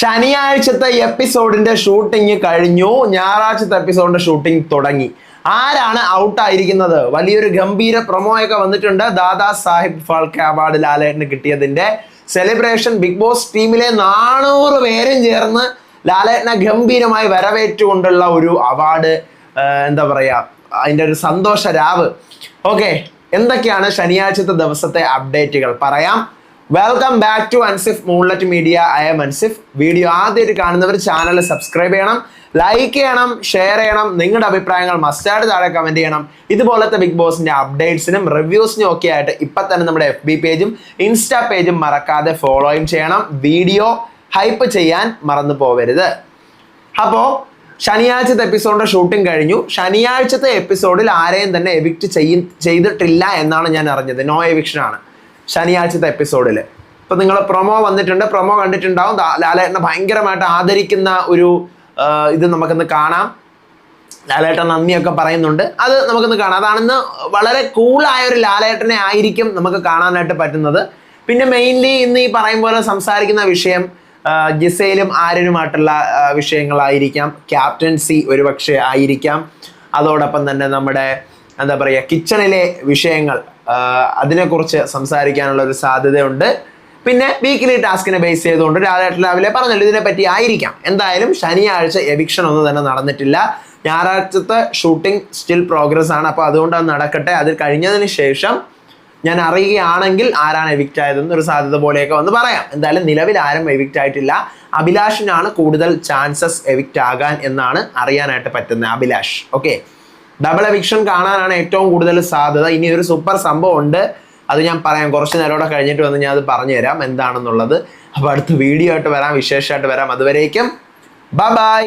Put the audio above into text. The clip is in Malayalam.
ശനിയാഴ്ചത്തെ എപ്പിസോഡിന്റെ ഷൂട്ടിംഗ് കഴിഞ്ഞു. ഞായറാഴ്ചത്തെ എപ്പിസോഡിന്റെ ഷൂട്ടിംഗ് തുടങ്ങി. ആരാണ് ഔട്ട് ആയിരിക്കുന്നത്? വലിയൊരു ഗംഭീര പ്രൊമോ ഒക്കെ വന്നിട്ടുണ്ട്. ദാദാ സാഹിബ് ഫാൽക്കെ അവാർഡ് ലാലേട്ടന് കിട്ടിയതിന്റെ സെലിബ്രേഷൻ ബിഗ് ബോസ് ടീമിലെ നാനൂറ് പേരും ചേർന്ന് ലാലേട്ടനെ ഗംഭീരമായി വരവേറ്റുകൊണ്ടുള്ള ഒരു അവാർഡ് എന്താ പറയാ അതിന്റെ ഒരു സന്തോഷ രാവ്. ഓക്കെ എന്തൊക്കെയാണ് ശനിയാഴ്ചത്തെ ദിവസത്തെ അപ്ഡേറ്റുകൾ പറയാം. Welcome back to Ansif moonlet media I M Ansif video ആദ്യമായിട്ട് കാണുന്നവർ ചാനൽ സബ്സ്ക്രൈബ് ചെയ്യണം ലൈക്ക് ചെയ്യണം ഷെയർ ചെയ്യണം. നിങ്ങളുടെ അഭിപ്രായങ്ങൾ മസ്റ്റായിട്ട് താഴെ കമന്റ് ചെയ്യണം. ഇതുപോലത്തെ ബിഗ് ബോസിന്റെ അപ്ഡേറ്റ്സിനും റിവ്യൂസിനും ഒക്കെ ആയിട്ട് ഇപ്പൊ തന്നെ നമ്മുടെ എഫ് ബി പേജും ഇൻസ്റ്റാ പേജും മറക്കാതെ ഫോളോയും ചെയ്യണം. വീഡിയോ ഹൈപ്പ് ചെയ്യാൻ മറന്നു പോവരുത്. അപ്പോൾ ശനിയാഴ്ചത്തെ എപ്പിസോഡിന്റെ ഷൂട്ടിംഗ് കഴിഞ്ഞു. ശനിയാഴ്ചത്തെ എപ്പിസോഡിൽ ആരെയും തന്നെ എവിക്ട് ചെയ്യ ചെയ്തിട്ടില്ല എന്നാണ് ഞാൻ അറിഞ്ഞത്. നോ എവിക്ഷൻ ആണ്. ശനിയാഴ്ചത്തെ എപ്പിസോഡിൽ ഇപ്പം നിങ്ങൾ പ്രൊമോ വന്നിട്ടുണ്ട്. പ്രൊമോ കണ്ടിട്ടുണ്ടാവും. ലാലേട്ടനെ ഭയങ്കരമായിട്ട് ആദരിക്കുന്ന ഒരു ഇത് നമുക്കിന്ന് കാണാം. ലാലേട്ടൻ നന്ദിയൊക്കെ പറയുന്നുണ്ട്. അത് നമുക്കിന്ന് കാണാം. അതാണെന്ന് വളരെ കൂളായ ഒരു ലാലേട്ടനെ ആയിരിക്കും നമുക്ക് കാണാനായിട്ട് പറ്റുന്നത്. പിന്നെ മെയിൻലി ഇന്ന് ഈ പറയും പോലെ സംസാരിക്കുന്ന വിഷയം ജിസയിലും ആര്യനുമായിട്ടുള്ള വിഷയങ്ങളായിരിക്കാം. ക്യാപ്റ്റൻസി ഒരുപക്ഷെ ആയിരിക്കാം. അതോടൊപ്പം തന്നെ നമ്മുടെ എന്താ പറയുക കിച്ചണിലെ വിഷയങ്ങൾ അതിനെക്കുറിച്ച് സംസാരിക്കാനുള്ള ഒരു സാധ്യതയുണ്ട്. പിന്നെ വീക്കിലി ടാസ്കിനെ ബേസ് ചെയ്തുകൊണ്ട് രാവിലെ രാവിലെ പറഞ്ഞല്ലോ ഇതിനെ പറ്റി ആയിരിക്കാം. എന്തായാലും ശനിയാഴ്ച എവിക്ഷൻ ഒന്നും തന്നെ നടന്നിട്ടില്ല. ഞായറാഴ്ചത്തെ ഷൂട്ടിംഗ് സ്റ്റിൽ പ്രോഗ്രസ് ആണ്. അപ്പോൾ അതുകൊണ്ട് അത് നടക്കട്ടെ. അത് കഴിഞ്ഞതിന് ശേഷം ഞാൻ അറിയുകയാണെങ്കിൽ ആരാണ് എവിക്റ്റ് ആയതെന്ന് ഒരു സാധ്യത പോലെയൊക്കെ വന്ന് പറയാം. എന്തായാലും നിലവിൽ ആരും എവിക്റ്റ് ആയിട്ടില്ല. അഭിലാഷിനാണ് കൂടുതൽ ചാൻസസ് എവിക്റ്റ് ആകാൻ എന്നാണ് അറിയാനായിട്ട് പറ്റുന്നത്. അഭിലാഷ് ഓക്കെ ഡബിൾ എവിക്ഷൻ കാണാനാണ് ഏറ്റവും കൂടുതൽ സാധ്യത. ഇനി ഒരു സൂപ്പർ സംഭവം ഉണ്ട്. അത് ഞാൻ പറയാം. കുറച്ച് നേരോടെ കഴിഞ്ഞിട്ട് വന്ന് ഞാൻ അത് പറഞ്ഞു തരാം എന്താണെന്നുള്ളത്. അപ്പോൾ അടുത്ത വീഡിയോ ആയിട്ട് വരാം. വിശേഷമായിട്ട് വരാം. അതുവരേക്കും. ബൈ